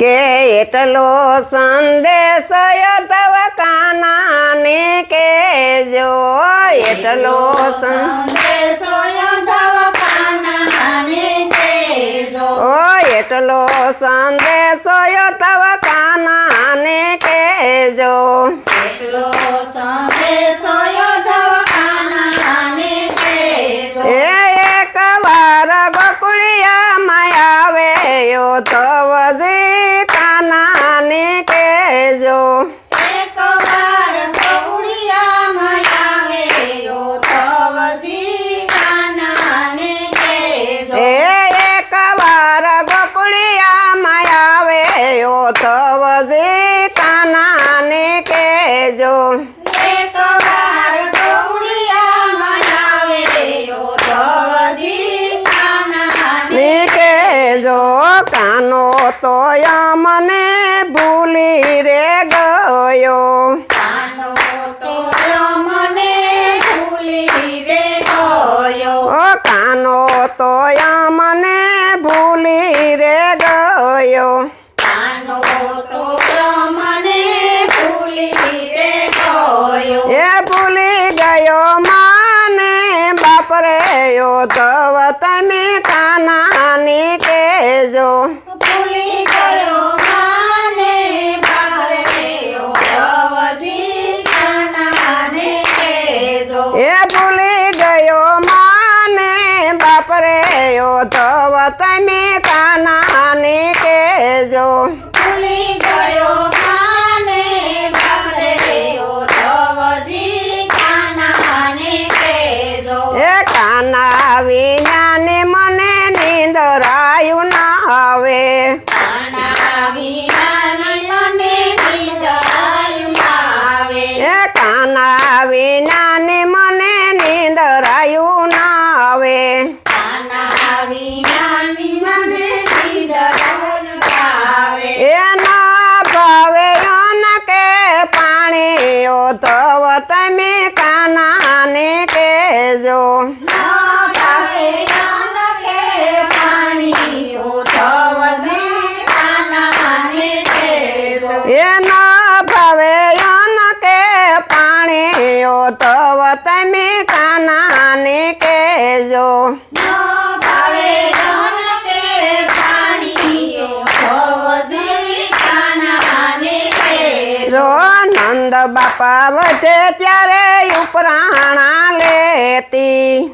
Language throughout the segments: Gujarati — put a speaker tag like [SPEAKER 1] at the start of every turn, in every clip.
[SPEAKER 1] કે એટલો સંદેશ તવ કાનાને કેજો એટલો સંદેશ
[SPEAKER 2] યંધવ કાનાને.
[SPEAKER 1] ઓ, એટલો સંદેશો તવ કાનાને કેજો
[SPEAKER 2] એટલો સંદેશો યંધવ કાનાને કેજો.
[SPEAKER 1] એ એક વાર ગોકુળિયામાં આવે યો તવજી કાનાને કેજો
[SPEAKER 2] એકવાર ગૌડિયામાં આવે યો તવજી કાનાને કેજો.
[SPEAKER 1] એ એક વાર ગોકુળિયામાં આવે યો તવજી કાનાને કેજો
[SPEAKER 2] એકવાર ગૌડિયામાં આવે યો તવજી કાનાને
[SPEAKER 1] ની કેજો કાનો તો મને ભૂલી રે ગયો.
[SPEAKER 2] કાનો તો મને ભૂલી રે ગયો.
[SPEAKER 1] બાપરે તો તમે કાનાની કેજો
[SPEAKER 2] ભૂલી ગયો માને બાપરે કાનાને કેજો
[SPEAKER 1] એ કાના વિનાને કેજો એ ભાવે અન કે પાણી, ઓ તમે કાનાને કહેજો. જો નંદ બાપા વટે ત્યારે ઉપરાણા લેતી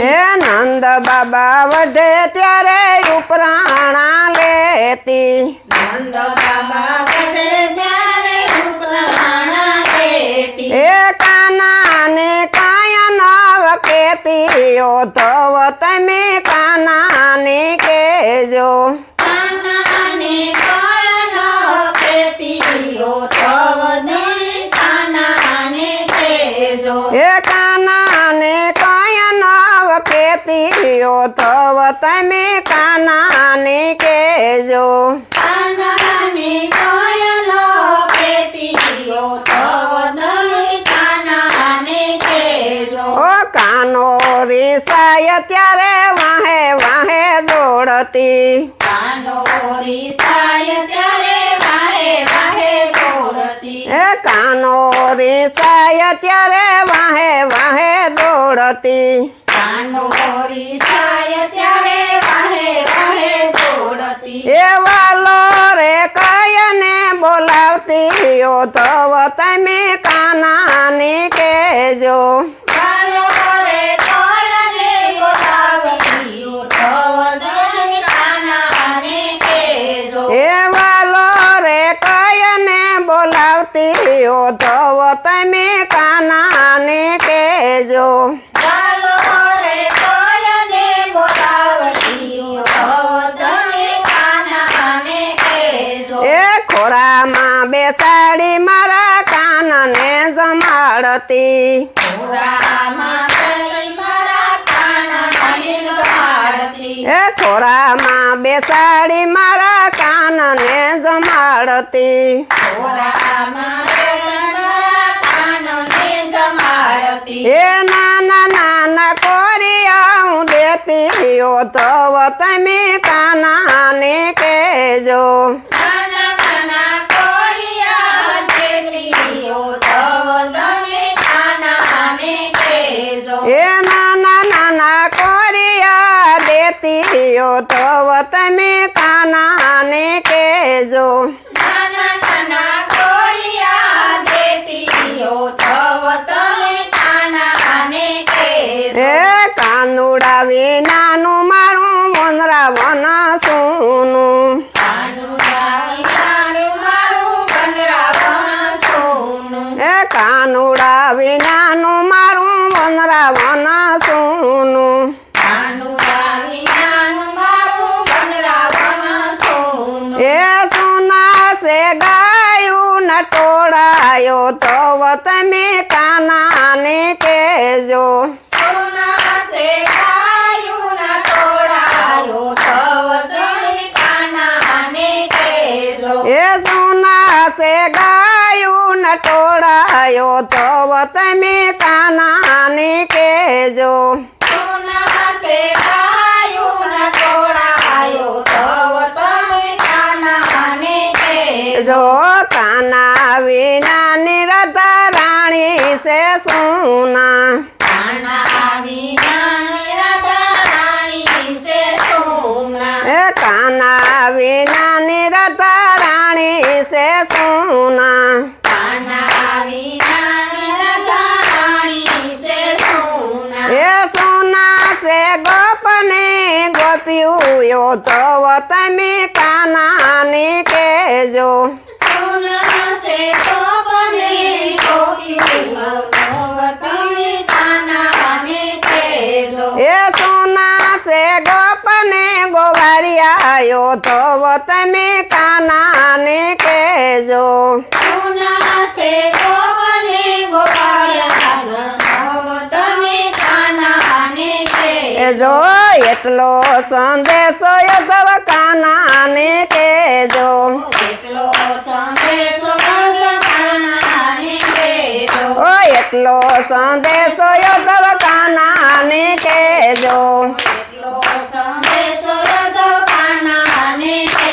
[SPEAKER 1] હે નંદ બાબા વઢે ત્યારે ઉપરાણા લેતી.
[SPEAKER 2] નંદ બાબા વધે ત્યારે ઉપરાણા દેતી
[SPEAKER 1] એ કાનાને કાયા નવ કેતી ઓ ધવ તમે કાનાને કેજો
[SPEAKER 2] કાનાને કાયનો કેતીઓ તવને કાનાને કેજો
[SPEAKER 1] એ કાનાને કાયા નવ કેતી ઓ તવ તમે કાનાને કેજો
[SPEAKER 2] કાનાને કાયનો કેતીઓ તવને કાનાને કેજો
[SPEAKER 1] ઓ કાનો રીસાય ત્યારે વાહે વાહે દોડતી
[SPEAKER 2] કાનો રીસાય ત્યારે વાહે વાહે દોડતી
[SPEAKER 1] એ કાનો રીસાય ત્યારે વાહે વાહે દોડતી
[SPEAKER 2] કાનો દોડતી
[SPEAKER 1] એ વાલો રે કયને બોલાવતી ઓ તવ તમે કાનાને કેજો
[SPEAKER 2] ચાલો રે કોયને બોલાવતી ઉઠવ કાનાને કેજો
[SPEAKER 1] એ વાલો રે કયને બોલાવતી ઓ તવ તમે કાનાને કેજો
[SPEAKER 2] ચાલો રે કોયને બોલાવતી ઉઠવ કાનાને કેજો
[SPEAKER 1] એ ખોરામાં બેસાડી મારા કાનને
[SPEAKER 2] મારા
[SPEAKER 1] એ ખોરામાં બેસાડી મારા કાનને જમાડતી. એ નાના નાના કોરી આવું દેતી દેતીયો તો તમે કાનાને કહેજો
[SPEAKER 2] નાના નાના કોળિયા જેતીઓ તવ તમે કાનાને કહેજો
[SPEAKER 1] એ નાના નાના દેતીયો તો તમે કાનાને કહેજો. એ કાનુડા વિનાનું મારું વનરાવન સોનું. કાનુડા વિનાનું મારું વનરા સોનું. કહેજો. એ સોના સે ગાયું નટોડાયો તો તમે સોના એ કાના વિના નિરતા રાણી સે સોના એ સોના સે ગોપને ગોપ્યું તો તમે કાનાને કહેજો એ સોના સે ગોપને ગોવારિયાયો તો તમે કાનાને કહેજો.
[SPEAKER 2] સોના ગોપને ગોપાલા તમે કાનાને કે
[SPEAKER 1] જો એટલો સંદેશો યદવ કાનાને કહેજો.
[SPEAKER 2] એટલો સંદેશો કાનાને કેજો
[SPEAKER 1] ઓ એટલો સંદેશો યદવ કાનાને કહેજો
[SPEAKER 2] એટલો સંદેશો કાનાને કે